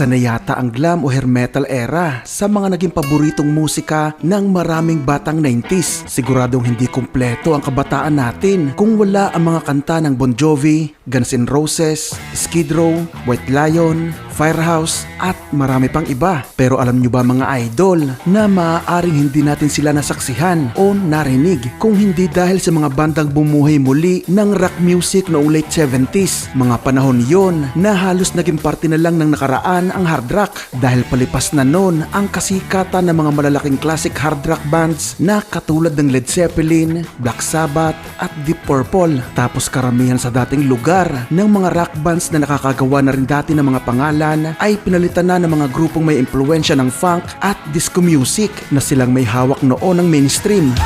Isa na yata ang glam o hair metal era sa mga naging paboritong musika ng maraming batang 90s. Siguradong hindi kumpleto ang kabataan natin kung wala ang mga kanta ng Bon Jovi, Guns N' Roses, Skid Row, White Lion, Firehouse at marami pang iba. Pero alam nyo ba mga idol na maaaring hindi natin sila nasaksihan o narinig kung hindi dahil sa mga bandang bumuhay muli ng rock music noong late 70s. Mga panahon yon na halos naging parte na lang ng nakaraan ang hard rock dahil palipas na noon ang kasikatan ng mga malalaking classic hard rock bands na katulad ng Led Zeppelin, Black Sabbath at Deep Purple. Tapos karamihan sa dating lugar ng mga rock bands na nakakagawa na rin dati ng mga pangalan ay pinalitan na ng mga grupong may impluensya ng funk at disco music na silang may hawak noon ng mainstream.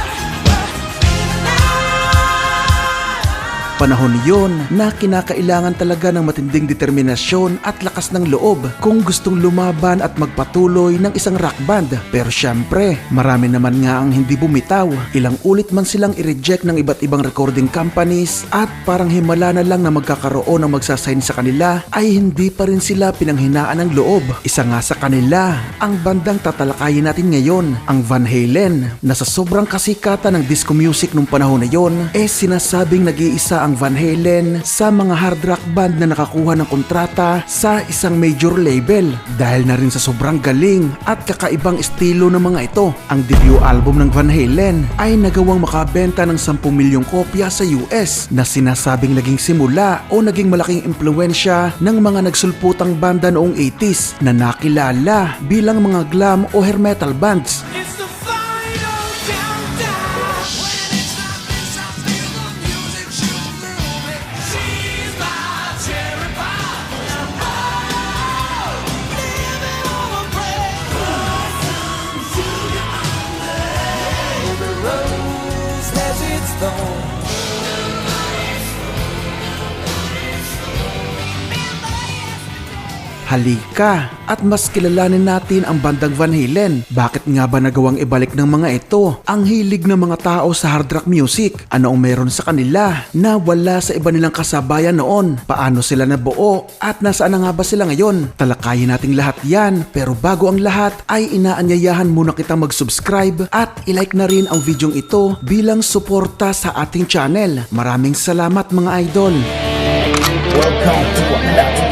Panahon yon na kinakailangan talaga ng matinding determinasyon at lakas ng loob kung gustong lumaban at magpatuloy ng isang rock band. Pero syempre, marami naman nga ang hindi bumitaw. Ilang ulit man silang i-reject ng iba't ibang recording companies at parang himala na lang na magkakaroon ng magsasign sa kanila ay hindi pa rin sila pinanghinaan ng loob. Isa nga sa kanila, ang bandang tatalakayin natin ngayon, ang Van Halen, na sa sobrang kasikatan ng disco music nung panahon na yon, eh sinasabing nag-iisa ang Van Halen sa mga hard rock band na nakakuha ng kontrata sa isang major label. Dahil na rin sa sobrang galing at kakaibang estilo ng mga ito, ang debut album ng Van Halen ay nagawang makabenta ng 10 milyong kopya sa US na sinasabing naging simula o naging malaking impluensya ng mga nagsulputang banda noong 80s na nakilala bilang mga glam o hair metal bands. It's its Halika at mas kilalanin natin ang bandang Van Halen. Bakit nga ba nagawang ibalik ng mga ito ang hilig ng mga tao sa hard rock music? Ano ang meron sa kanila na wala sa iba nilang kasabayan noon? Paano sila nabuo at nasaan na nga ba sila ngayon? Talakayin nating lahat yan pero bago ang lahat ay inaanyayahan muna kitang mag-subscribe at ilike na rin ang videong ito bilang suporta sa ating channel. Maraming salamat mga idol! Welcome to another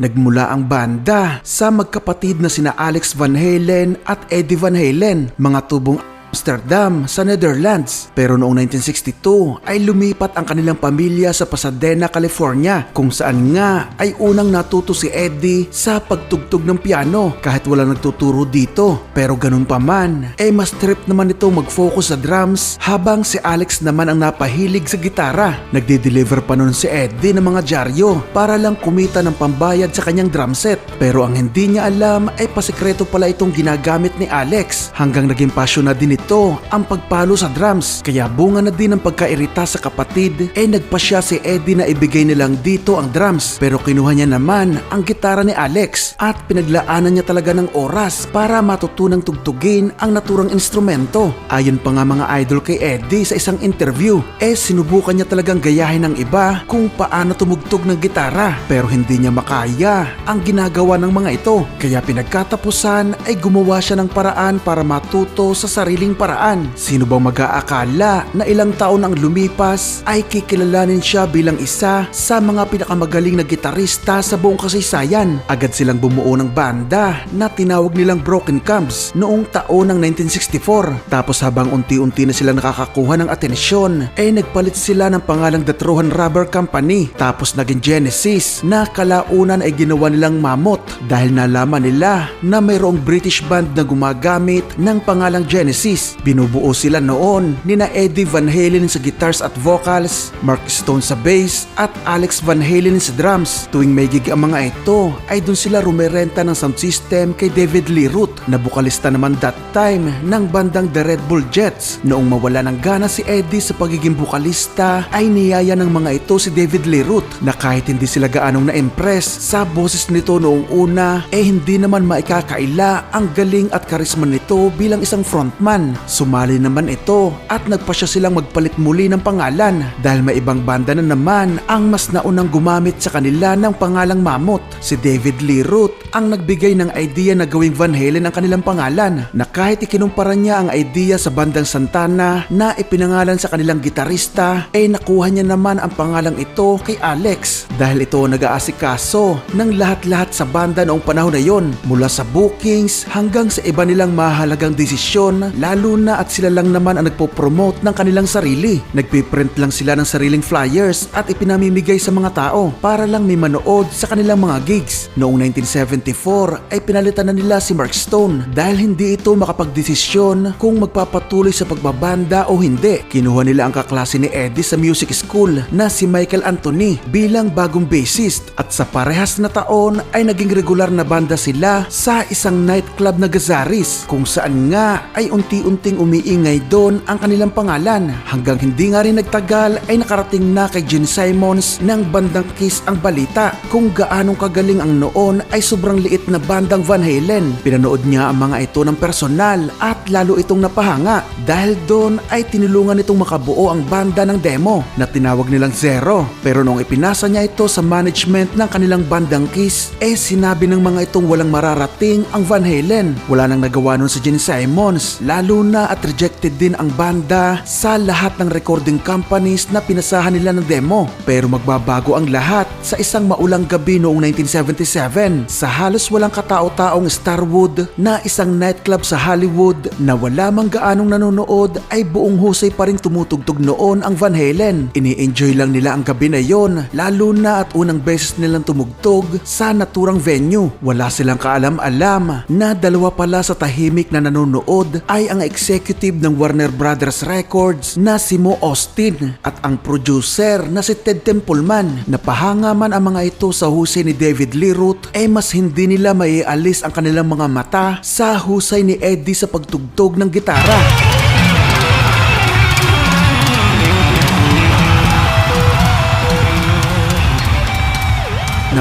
Nagmula ang banda sa magkapatid na sina Alex Van Halen at Eddie Van Halen, mga tubong Amsterdam sa Netherlands. Pero noong 1962 ay lumipat ang kanilang pamilya sa Pasadena, California kung saan nga ay unang natuto si Eddie sa pagtugtog ng piano kahit walang nagtuturo dito. Pero ganun pa man, eh mas trip naman ito mag-focus sa drums habang si Alex naman ang napahilig sa gitara. Nagde-deliver pa noon si Eddie ng mga dyaryo para lang kumita ng pambayad sa kanyang drum set. Pero ang hindi niya alam ay pasikreto pala itong ginagamit ni Alex hanggang naging passion na din ito ang pagpalo sa drums. Kaya bunga na din ang pagkairita sa kapatid eh nagpa siya si Eddie na ibigay nilang dito ang drums. Pero kinuha niya naman ang gitara ni Alex at pinaglaanan niya talaga ng oras para matutunang tugtugin ang naturang instrumento. Ayon pa nga mga idol kay Eddie sa isang interview, eh sinubukan niya talagang gayahin ng iba kung paano tumugtog ng gitara pero hindi niya makaya ang ginagawa ng mga ito. Kaya pinagkatapusan ay gumawa siya ng paraan para matuto sa sariling paraan. Sino bang mag-aakala na ilang taon ang lumipas ay kikilalanin siya bilang isa sa mga pinakamagaling na gitarista sa buong kasaysayan. Agad silang bumuo ng banda na tinawag nilang Broken Cubs noong taon ng 1964. Tapos habang unti-unti na sila nakakakuha ng atensyon, ay nagpalit sila ng pangalang The Trojan Rubber Company. Tapos naging Genesis na kalaunan ay ginawa nilang Mammoth dahil nalaman nila na mayroong British band na gumagamit ng pangalang Genesis. Binubuo sila noon ni na Eddie Van Halen sa guitars at vocals, Mark Stone sa bass at Alex Van Halen sa drums. Tuwing may gig ang mga ito ay dun sila rumerenta ng sound system kay David Lee Roth na bukalista naman that time ng bandang The Red Bull Jets. Noong mawala ng gana si Eddie sa pagiging bukalista ay niyaya ng mga ito si David Lee Roth na kahit hindi sila gaanong na-impress sa boses nito noong una eh hindi naman maikakaila ang galing at karisma nito bilang isang frontman. Sumali naman ito at nagpa siya silang magpalit muli ng pangalan. Dahil may ibang banda na naman ang mas naunang gumamit sa kanila ng pangalang Mammoth. Si David Lee Roth ang nagbigay ng idea na gawing Van Halen ang kanilang pangalan na kahit ikinumpara niya ang idea sa bandang Santana na ipinangalan sa kanilang gitarista ay nakuha niya naman ang pangalang ito kay Alex. Dahil ito nag-aasikaso ng lahat-lahat sa banda noong panahon na yon mula sa bookings hanggang sa iba nilang mahalagang desisyon lalo na at sila lang naman ang nagpo-promote ng kanilang sarili. Nagpiprint lang sila ng sariling flyers at ipinamimigay sa mga tao para lang may manood sa kanilang mga gigs. Noong 1974 ay pinalitan na nila si Mark Stone dahil hindi ito makapagdesisyon kung magpapatuloy sa pagbabanda o hindi. Kinuha nila ang kaklase ni Eddie sa music school na si Michael Anthony bilang bagong bassist at sa parehas na taon ay naging regular na banda sila sa isang nightclub na Gazaris kung saan nga ay unti-unting umiingay doon ang kanilang pangalan hanggang hindi nga rin nagtagal ay nakarating na kay Gene Simons ng bandang Kiss ang balita kung gaanong kagaling ang noon ay sobrang liit na bandang Van Halen. Pinanood niya ang mga ito ng personal at lalo itong napahanga dahil doon ay tinulungan nitong makabuo ang banda ng demo na tinawag nilang Zero. Pero nung ipinasa niya ito sa management ng kanilang bandang Kiss, eh sinabi ng mga itong walang mararating ang Van Halen. Wala nang nagawa nun si Gene Simons, lalo na at rejected din ang banda sa lahat ng recording companies na pinasahan nila ng demo. Pero magbabago ang lahat sa isang maulang gabi noong 1977 sa halos walang katao-taong Starwood na isang nightclub sa Hollywood na wala mang gaanong nanonood ay buong husay pa rin tumutugtog noon ang Van Halen. Ini-enjoy lang nila ang gabi na yon lalo na at unang beses nilang tumugtog sa naturang venue. Wala silang kaalam-alam na dalawa pala sa tahimik na nanonood ay ang executive ng Warner Brothers Records na si Mo Austin at ang producer na si Ted Templeman. Napahanga man ang mga ito sa husay ni David Lee Roth ay mas hindi nila maialis ang kanilang mga mata sa husay ni Eddie sa pagtugtog ng gitara.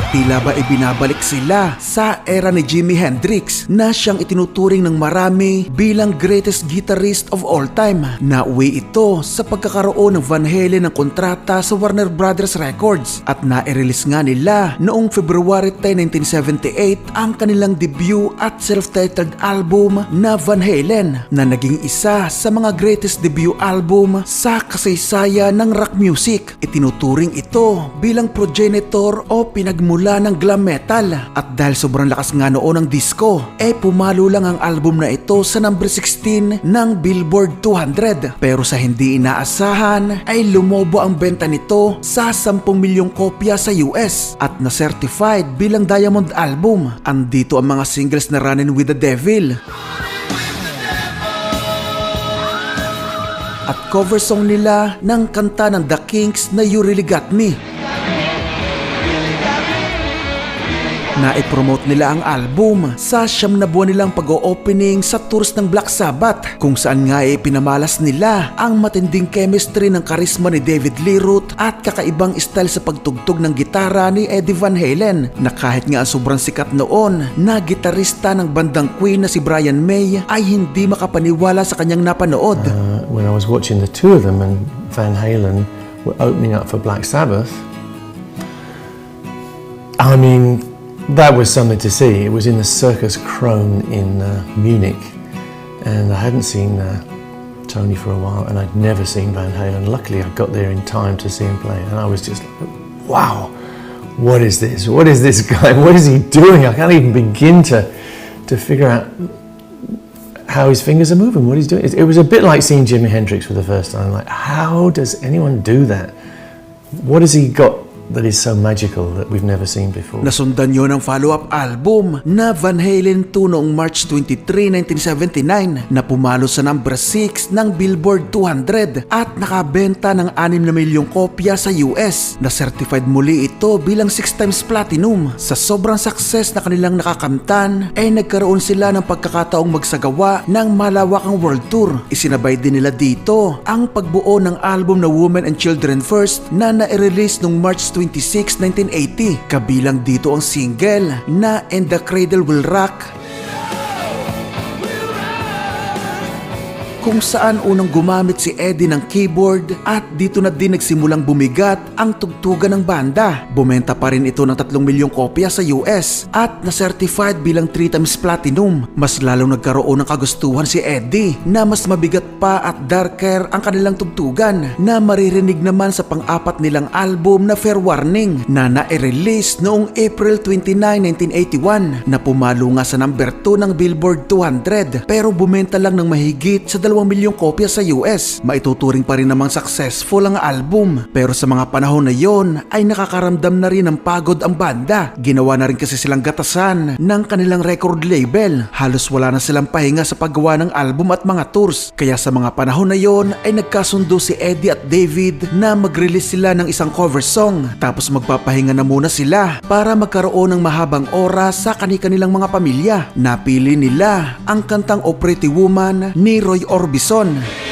Tila ba ibinabalik sila sa era ni Jimi Hendrix na siyang itinuturing ng marami bilang greatest guitarist of all time. Nauwi ito sa pagkakaroon ng Van Halen ng kontrata sa Warner Brothers Records at na-release nga nila noong February 10, 1978 ang kanilang debut at self-titled album na Van Halen na naging isa sa mga greatest debut album sa kasaysayan ng rock music. Itinuturing ito bilang progenitor o pinagmula ng glam metal at dahil sobrang lakas nga noon ng disco, eh pumalo lang ang album na ito sa number 16 ng Billboard 200. Pero sa hindi inaasahan ay lumobo ang benta nito sa 10 milyong kopya sa US at na-certified bilang diamond album. Andito ang mga singles na Running with the Devil, at cover song nila ng kanta ng The Kinks na You Really Got Me. Na-promote nila ang album sa siyam na buwan nilang pag-o-opening sa tours ng Black Sabbath kung saan nga ay pinamalas nila ang matinding chemistry ng karisma ni David Lee Roth at kakaibang style sa pagtugtog ng gitara ni Eddie Van Halen na kahit nga ang sobrang sikat noon na gitarista ng bandang Queen na si Brian May ay hindi makapaniwala sa kanyang napanood. Uh, when I was watching the two of them and Van Halen were opening up for Black Sabbath, I mean, that was something to see. It was in the Circus Krone in uh, Munich, and I hadn't seen uh, Tony for a while, and I'd never seen Van Halen. Luckily, I got there in time to see him play, and I was just wow, what is this? What is this guy? What is he doing? I can't even begin to, to figure out how his fingers are moving, what he's doing. It, it was a bit like seeing Jimi Hendrix for the first time. Like, how does anyone do that? What has he got that is so magical that we've never seen before? Nasundan yon ng follow-up album na Van Halen 2 noong March 23, 1979 na pumalo sa number 6 ng Billboard 200 at nakabenta ng 6 na milyong kopya sa US na certified muli ito bilang 6 times platinum. Sa sobrang success na kanilang nakakamtan ay nagkaroon sila ng pagkakataong magsagawa ng malawakang world tour. Isinabay din nila dito ang pagbuo ng album na Women and Children First na na-release noong March 26, 1980. Kabilang dito ang single na And the Cradle Will Rock kung saan unang gumamit si Eddie ng keyboard at dito na din nagsimulang bumigat ang tugtugan ng banda. Bumenta pa rin ito ng 3 milyong kopya sa US at na-certified bilang 3 times platinum. Mas lalong nagkaroon ng kagustuhan si Eddie na mas mabigat pa at darker ang kanilang tugtugan na maririnig naman sa pang-apat nilang album na Fair Warning na na-release noong April 29, 1981 na pumalo nga sa number 2 ng Billboard 200 pero bumenta lang ng mahigit sa 2 milyong kopya sa US. Maituturing pa rin namang successful ang album pero sa mga panahon na yon ay nakakaramdam na rin ng pagod ang banda. Ginawa na rin kasi silang gatasan ng kanilang record label. Halos wala na silang pahinga sa paggawa ng album at mga tours. Kaya sa mga panahon na yon ay nagkasundo si Eddie at David na mag-release sila ng isang cover song tapos magpapahinga na muna sila para magkaroon ng mahabang oras sa kani-kanilang mga pamilya. Napili nila ang kantang O Pretty Woman ni Roy Orbison. Bison.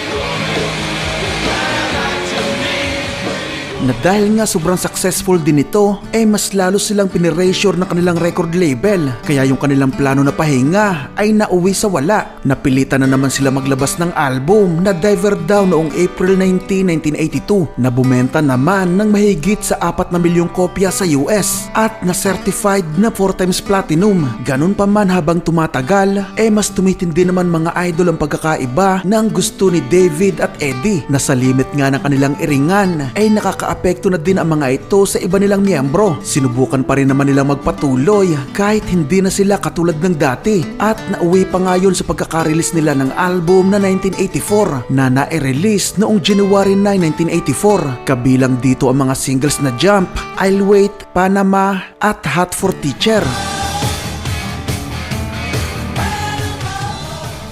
Na dahil nga sobrang successful din ito, eh mas lalo silang pinirasure ng kanilang record label. Kaya yung kanilang plano na pahinga ay nauwi sa wala. Napilitan na naman sila maglabas ng album na Diver Down noong April 19, 1982 na bumenta naman ng mahigit sa 4 na milyong kopya sa US at na certified na 4 times platinum. Ganun pa man habang tumatagal, eh mas tumitindi naman mga idol ang pagkakaiba ng gusto ni David at Eddie na sa limit nga ng kanilang iringan ay nakakaapekto na din ang mga ito sa iba nilang miyembro. Sinubukan pa rin naman nilang magpatuloy kahit hindi na sila katulad ng dati at nauwi pa nga yun sa pagkaka-release nila ng album na 1984 na na-release noong January 9, 1984. Kabilang dito ang mga singles na Jump, I'll Wait, Panama at Hot for Teacher.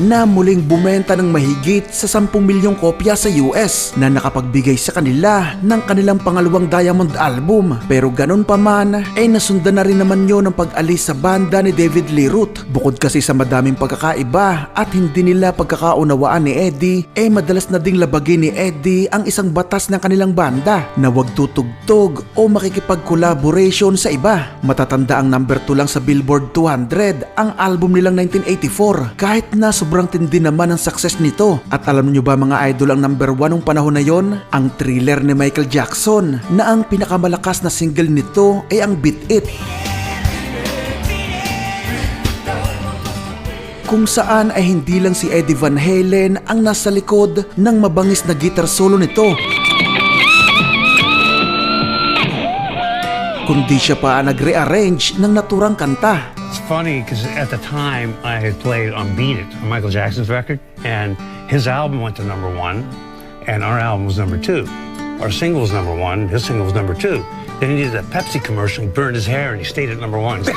Na muling bumenta ng mahigit sa 10 milyong kopya sa US na nakapagbigay sa kanila ng kanilang pangalawang Diamond album. Pero ganun pa man, ay nasundan na rin naman yon ng pag-alis sa banda ni David Lee Roth. Bukod kasi sa madaming pagkakaiba at hindi nila pagkakaunawaan ni Eddie, ay madalas na ding labagin ni Eddie ang isang batas ng kanilang banda na wag tutugtog o makikipag-collaboration sa iba. Matatanda ang number 2 lang sa Billboard 200 ang album nilang 1984 kahit na sobrang tindi naman ang success nito. At alam niyo ba mga idol ang number 1 nung panahon na yon? Ang thriller ni Michael Jackson na ang pinakamalakas na single nito ay ang Beat It. Kung saan ay hindi lang si Eddie Van Halen ang nasa likod ng mabangis na guitar solo nito. Kundi siya pa ang nag-rearrange ng naturang kanta. It's funny because at the time I had played on Beat It, on Michael Jackson's record, and his album went to number one, and our album was number two. Our single was number one, his single was number two. Then he did a Pepsi commercial, he burned his hair, and he stayed at number one.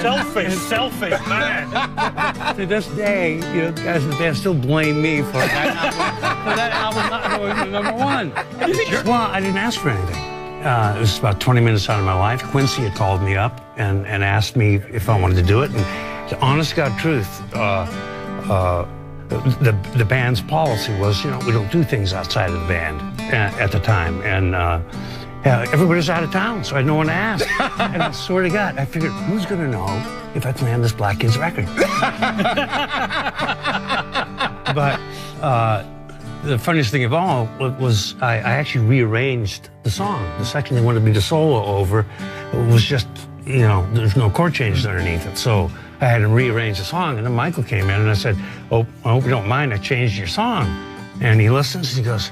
selfish, selfish, man. to this day, you know, guys in the band still blame me for that album, for that album not going to number one. Well, I didn't ask for anything. Uh, it was about 20 minutes out of my life. Quincy had called me up and, and asked me if I wanted to do it. And the honest God truth, uh, uh, the, the band's policy was, you know, we don't do things outside of the band at, at the time. And uh, everybody's out of town, so I had no one to ask. and I swear to God, I figured, who's going to know if I play on this Black Kids record? but uh, the funniest thing of all was I, I actually rearranged the song. The section they wanted me to solo over was just, you know, there's no chord changes underneath it. So I had to rearrange the song. And then Michael came in and I said, Oh, I hope you don't mind. I changed your song. And he listens and he goes,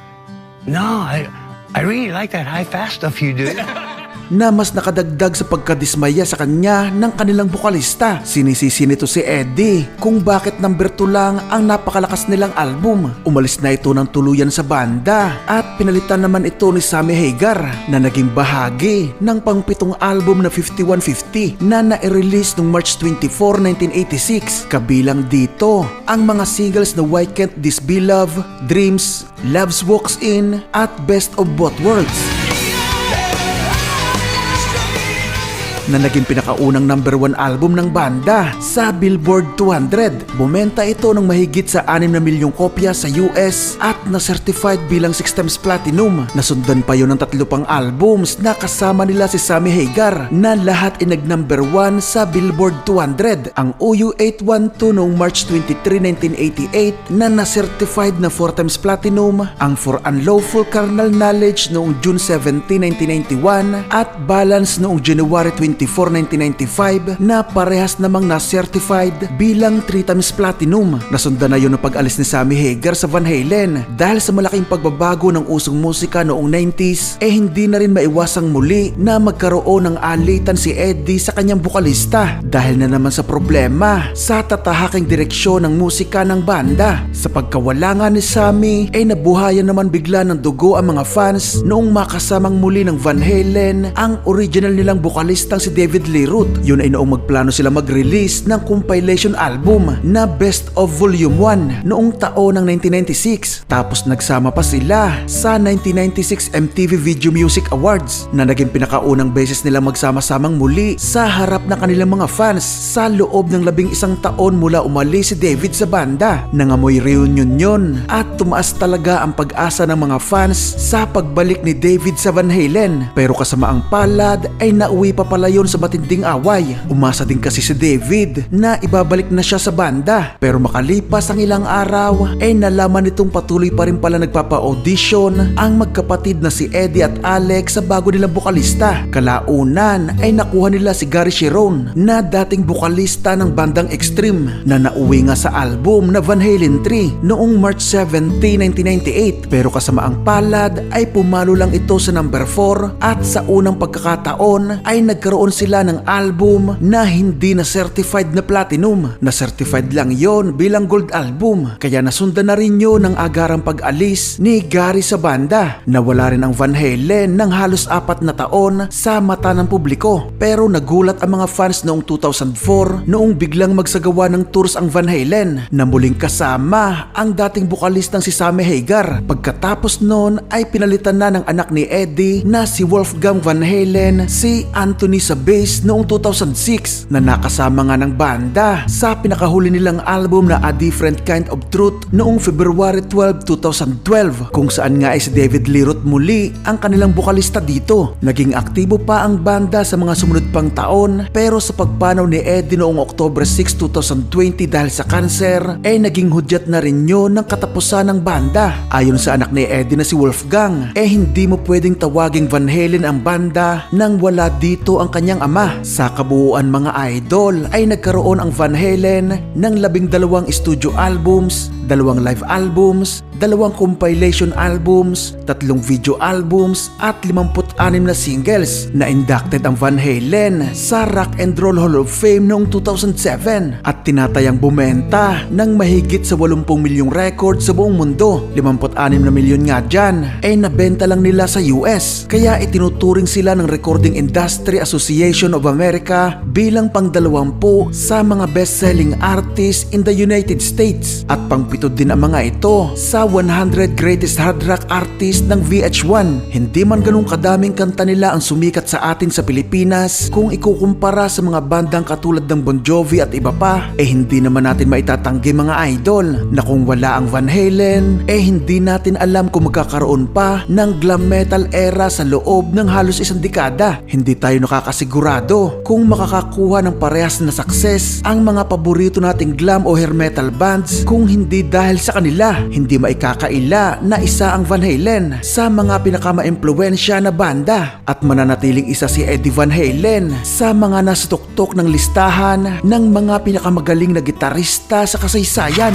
No, I, I really like that high fast stuff you do. na mas nakadagdag sa pagkadismaya sa kanya ng kanilang bukalista. Sinisisi nito si Eddie kung bakit number 2 lang ang napakalakas nilang album. Umalis na ito ng tuluyan sa banda at pinalitan naman ito ni Sammy Hagar na naging bahagi ng pangpitong album na 5150 na na-release noong March 24, 1986. Kabilang dito ang mga singles na Why Can't This Be Love, Dreams, Loves Walks In at Best of Both Worlds. Na naging pinakaunang number one album ng banda sa Billboard 200. Bumenta ito ng mahigit sa 6 na milyong kopya sa US at na-certified bilang 6 times platinum. Nasundan pa yun ng tatlo pang albums na kasama nila si Sammy Hagar na lahat ay nag-number 1 sa Billboard 200. Ang OU 812 noong March 23, 1988 na na-certified na 4 times platinum, ang For Unlawful Carnal Knowledge noong June 17, 1991 at Balance noong January 24, 1995 na parehas namang na-certified bilang 3 times platinum. Nasundan na yun ang pag-alis ni Sammy Hagar sa Van Halen dahil sa malaking pagbabago ng usong musika noong 90s eh hindi na rin maiwasang muli na magkaroon ng alitan si Eddie sa kanyang bukalista dahil na naman sa problema sa tatahaking direksyon ng musika ng banda. Sa pagkawala nga ni Sammy ay nabuhayan naman bigla ng dugo ang mga fans noong makasamang muli ng Van Halen ang original nilang bukalistang si David Lee Roth. Yun ay noong magplano sila mag-release ng compilation album na Best of Volume 1 noong taon ng 1996. Tapos nagsama pa sila sa 1996 MTV Video Music Awards na naging pinakaunang beses nilang magsama-samang muli sa harap ng kanilang mga fans sa loob ng labing isang taon mula umalis si David sa banda. Nangamoy reunion yun at tumaas talaga ang pag-asa ng mga fans sa pagbalik ni David sa Van Halen. Pero kasama ang palad ay nauwi pa pala yun sa matinding away. Umasa din kasi si David na ibabalik na siya sa banda. Pero makalipas ang ilang araw ay nalaman nitong patuloy pa rin pala nagpapa-audition ang magkapatid na si Eddie at Alex sa bago nilang bukalista. Kalaunan ay nakuha nila si Gary Sharon na dating bukalista ng bandang Extreme na nauwi nga sa album na Van Halen 3 noong March 17, 1998 pero kasama ang palad ay pumalo lang ito sa number 4 at sa unang pagkakataon ay nagkaroon sila ng album na hindi na certified na platinum. Na certified lang yon bilang gold album. Kaya nasundan na rin yun ng agarang pag-alis ni Gary sa banda. Nawala rin ang Van Halen ng halos apat na taon sa mata ng publiko. Pero nagulat ang mga fans noong 2004 noong biglang magsagawa ng tours ang Van Halen na muling kasama ang dating bukalistang si Sammy Hagar. Pagkatapos noon ay pinalitan na ng anak ni Eddie na si Wolfgang Van Halen si Anthony sa bass noong 2006 na nakasama nga ng banda sa pinakahuli nilang album na A Different Kind of Truth noong February 12, 2012 kung saan nga ay si David Lee Roth muli ang kanilang bukalista dito. Naging aktibo pa ang banda sa mga sumunod pang taon pero sa pagpanaw ni Eddie noong October 6, 2020 dahil sa cancer ay naging hudyat na rin yun ng katapusan ng banda. Ayon sa anak ni Eddie na si Wolfgang, eh hindi mo pwedeng tawaging Van Halen ang banda nang wala dito ang kanyang ama. Sa kabuuan mga idol ay nagkaroon ang Van Halen ng labing dalawang studio albums, dalawang live albums, dalawang compilation albums, tatlong video albums at 56 na singles na inducted ang Van Halen sa Rock and Roll Hall of Fame noong 2007 at tinatayang bumenta ng mahigit sa 80 milyong record sa buong mundo. 56 na milyon nga dyan ay nabenta lang nila sa US kaya itinuturing sila ng Recording Industry Association of America bilang pangdalawampu sa mga best-selling artists in the United States at pangpito din ang mga ito sa 100 Greatest Hard Rock Artists ng VH1. Hindi man ganun kadaming kanta nila ang sumikat sa atin sa Pilipinas kung ikukumpara sa mga bandang katulad ng Bon Jovi at iba pa, eh hindi naman natin maitatanggi mga idol na kung wala ang Van Halen, eh hindi natin alam kung magkakaroon pa ng glam metal era sa loob ng halos isang dekada. Hindi tayo nakakasigurado kung makakakuha ng parehas na success ang mga paborito nating glam o hair metal bands kung hindi dahil sa kanila. Hindi maikakaila na isa ang Van Halen sa mga pinakama-impluensya na banda at mananatiling isa si Eddie Van Halen sa mga nasa tuktok ng listahan ng mga pinakamagaling na gitarista sa kasaysayan.